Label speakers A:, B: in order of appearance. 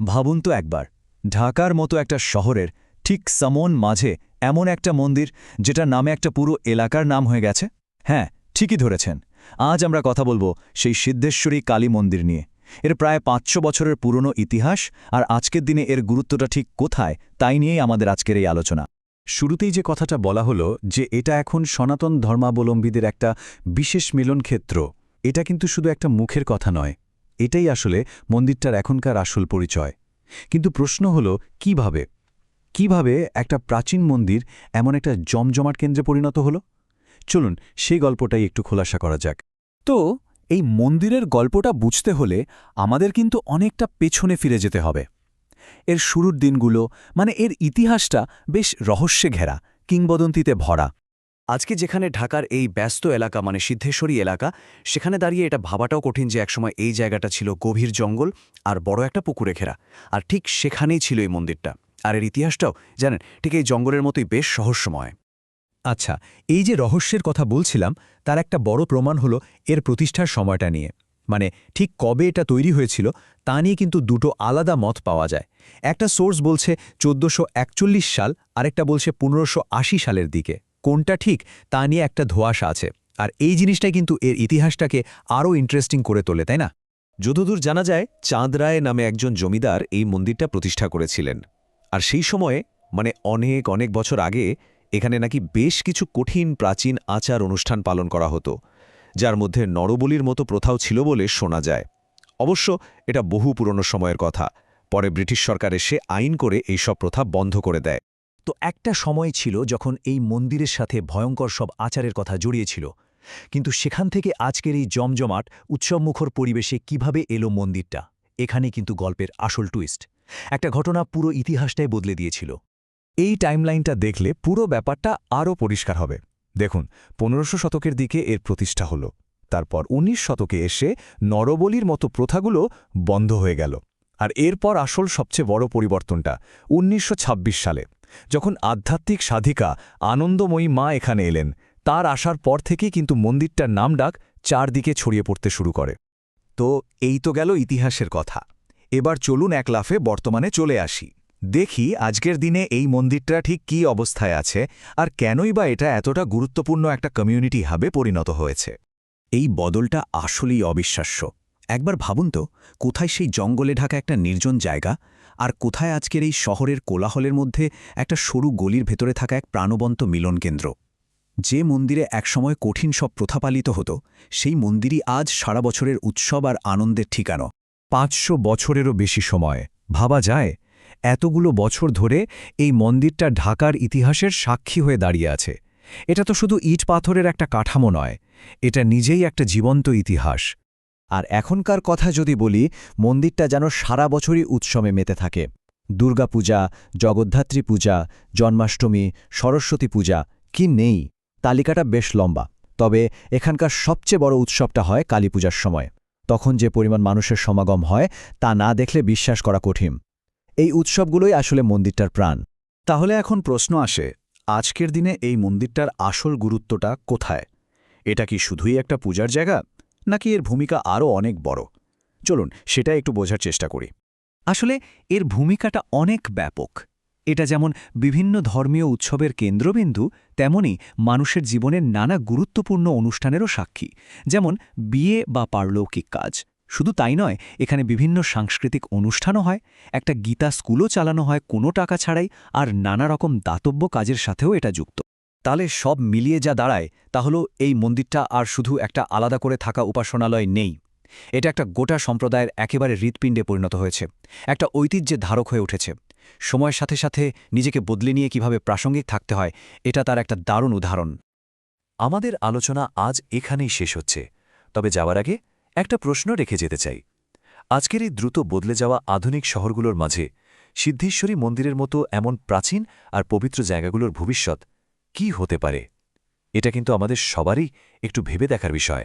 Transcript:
A: ভাবুন তো একবার, ঢাকার মতো একটা শহরের ঠিক সমন মাঝে এমন একটা মন্দির যেটা নামে একটা পুরো এলাকার নাম হয়ে গেছে? হ্যাঁ ঠিকই ধরেছেন। আজ আমরা কথা বলব সেই সিদ্ধেশ্বরী কালী মন্দির নিয়ে। এর প্রায় পাঁচশো বছরের পুরনো ইতিহাস আর আজকের দিনে এর গুরুত্বটা ঠিক কোথায় তাই নিয়েই আমাদের আজকের এই আলোচনা। শুরুতেই যে কথাটা বলা হলো যে এটা এখন সনাতন ধর্মাবলম্বীদের একটা বিশেষ মিলনক্ষেত্র, এটা কিন্তু শুধু একটা মুখের কথা নয়। এটাই আসলে মন্দিরটার এখনকার আসল পরিচয়। কিন্তু প্রশ্ন হল, কীভাবে? কীভাবে একটা প্রাচীন মন্দির এমন একটা জমজমাট কেন্দ্রে পরিণত হল? চলুন সেই গল্পটাই একটু খোলাসা করা যাক। তো, এই মন্দিরের গল্পটা বুঝতে হলে আমাদের কিন্তু অনেকটা পেছনে ফিরে যেতে হবে। এর শুরুর দিনগুলো মানে এর ইতিহাসটা বেশ রহস্যে ঘেরা, কিংবদন্তিতে ভরা।
B: আজকে যেখানে ঢাকার এই ব্যস্ত এলাকা মানে সিদ্ধেশ্বরী এলাকা, সেখানে দাঁড়িয়ে এটা ভাবাটাও কঠিন যে একসময় এই জায়গাটা ছিল গভীর জঙ্গল আর বড় একটা পুকুরে ঘেরা। আর ঠিক সেখানেই ছিল এই মন্দিরটা। আর এর ইতিহাসটাও, জানেন, ঠিক এই জঙ্গলের মতোই বেশ রহস্যময়।
A: আচ্ছা এই যে রহস্যের কথা বলছিলাম, তার একটা বড় প্রমাণ হলো এর প্রতিষ্ঠার সময়টা নিয়ে। মানে ঠিক কবে এটা তৈরি হয়েছিল, তা নিয়ে কিন্তু দুটো আলাদা মত পাওয়া যায়। একটা সোর্স বলছে চোদ্দশো সাল, আরেকটা বলছে পনেরোশো সালের দিকে। কোনটা ঠিক তা নিয়ে একটা ধোয়াশা আছে। আর এই জিনিসটাই কিন্তু এর ইতিহাসটাকে আরও ইন্টারেস্টিং করে তোলে, তাই না?
C: যতদূর জানা যায়, চাঁদ রায় নামে একজন জমিদার এই মন্দিরটা প্রতিষ্ঠা করেছিলেন। আর সেই সময়ে মানে অনেক অনেক বছর আগে, এখানে নাকি বেশ কিছু কঠিন প্রাচীন আচার অনুষ্ঠান পালন করা হতো, যার মধ্যে নরবলির মতো প্রথাও ছিল বলে শোনা যায়। অবশ্য এটা বহু পুরনো সময়ের কথা, পরে ব্রিটিশ সরকার এসে আইন করে এইসব প্রথা বন্ধ করে দেয়।
A: তো একটা সময় ছিল যখন এই মন্দিরের সাথে ভয়ঙ্কর সব আচারের কথা জড়িয়েছিল। কিন্তু সেখান থেকে আজকের এই জমজমাট উৎসবমুখর পরিবেশে কীভাবে এলো মন্দিরটা এখানে কিন্তু গল্পের আসল টুইস্ট একটা ঘটনা পুরো ইতিহাসটাই বদলে দিয়েছিল। এই টাইমলাইনটা দেখলে পুরো ব্যাপারটা আরও পরিষ্কার হবে। দেখুন, পনেরোশো শতকের দিকে এর প্রতিষ্ঠা হল। তারপর ১৯ শতকে এসে নরবলির মতো প্রথাগুলো বন্ধ হয়ে গেল। আর এরপর আসল সবচেয়ে বড় পরিবর্তনটা ১৯২৬ সালে। যখন আধ্যাত্মিক সাধিকা, আনন্দময়ী মা এখানে এলেন, তার আসার পর থেকেই কিন্তু মন্দিরটার নাম ডাক চারদিকে ছড়িয়ে পড়তে শুরু করে। তো এই তো গেল ইতিহাসের কথা। এবার চলুন এক লাফে বর্তমানে চলে আসি। দেখি আজকের দিনে এই মন্দিরটা ঠিক কী অবস্থায় আছে আর কেনই বা এটা এতটা গুরুত্বপূর্ণ একটা কমিউনিটি হাবে পরিণত হয়েছে। এই বদলটা আসলেই অবিশ্বাস্য। একবার ভাবুন তো, কোথায় সেই জঙ্গলে ঢাকা একটা নির্জন জায়গা আর কোথায় আজকের এই শহরের কোলাহলের মধ্যে একটা সরু গলির ভেতরে থাকা এক প্রাণবন্ত মিলন কেন্দ্র? যে মন্দিরে একসময় কঠিন সব প্রথা পালিত হতো, সেই মন্দিরই আজ সারা বছরের উৎসব আর আনন্দের ঠিকানো। পাঁচশো বছরেরও বেশি সময়। ভাবা যায়, এতগুলো বছর ধরে এই মন্দিরটা ঢাকার ইতিহাসের সাক্ষী হয়ে দাঁড়িয়ে আছে। এটা তো শুধু ইট পাথরের একটা কাঠামো নয়, এটা নিজেই একটা জীবন্ত ইতিহাস। আর এখনকার কথা যদি বলি, মন্দিরটা যেন সারা বছরই উৎসবে মেতে থাকে। দুর্গাপূজা জগদ্ধাত্রী পূজা, জন্মাষ্টমী, সরস্বতী পূজা, কি নেই? তালিকাটা বেশ লম্বা। তবে এখানকার সবচেয়ে বড় উৎসবটা হয় কালীপূজার সময়। তখন যে পরিমাণ মানুষের সমাগম হয়, তা না দেখলে বিশ্বাস করা কঠিন। এই উৎসবগুলোই আসলে মন্দিরটার প্রাণ। তাহলে এখন প্রশ্ন আসে, আজকের দিনে এই মন্দিরটার আসল গুরুত্বটা কোথায়? এটা কি শুধুই একটা পূজার জায়গা? নাকি এর ভূমিকা আরও অনেক বড়? চলুন, সেটা একটু বোঝার চেষ্টা করি। আসলে, এর ভূমিকাটা অনেক ব্যাপক। এটা যেমন বিভিন্ন ধর্মীয় উৎসবের কেন্দ্রবিন্দু, তেমনি মানুষের জীবনের নানা গুরুত্বপূর্ণ অনুষ্ঠানেরও সাক্ষী। যেমন, বিয়ে বা পারলৌকিক কাজ। শুধু তাই নয়, এখানে বিভিন্ন সাংস্কৃতিক অনুষ্ঠানও হয়, একটা গীতা স্কুলও চালানো হয় কোনো টাকা ছাড়াই, আর নানা রকম দাতব্য কাজের সাথেও এটা যুক্ত। তাহলে সব মিলিয়ে যা দাঁড়ায়, তা হলো এই মন্দিরটা আর শুধু একটা আলাদা করে থাকা উপাসনালয় নেই। এটা একটা গোটা সম্প্রদায়ের একেবারে হৃৎপিণ্ডে পরিণত হয়েছে। একটা ঐতিহ্যের ধারক হয়ে উঠেছে। সময়ের সাথে সাথে নিজেকে বদলে নিয়ে কীভাবে প্রাসঙ্গিক থাকতে হয়, এটা তার একটা দারুণ উদাহরণ।
C: আমাদের আলোচনা আজ এখানেই শেষ হচ্ছে। তবে যাওয়ার আগে একটা প্রশ্ন রেখে যেতে চাই। আজকের এই দ্রুত বদলে যাওয়া আধুনিক শহরগুলোর মাঝে সিদ্ধেশ্বরী মন্দিরের মতো এমন প্রাচীন আর পবিত্র জায়গাগুলোর ভবিষ্যৎ কি হতে পারে? এটা কিন্তু আমাদের সবারই একটু ভেবে দেখার বিষয়।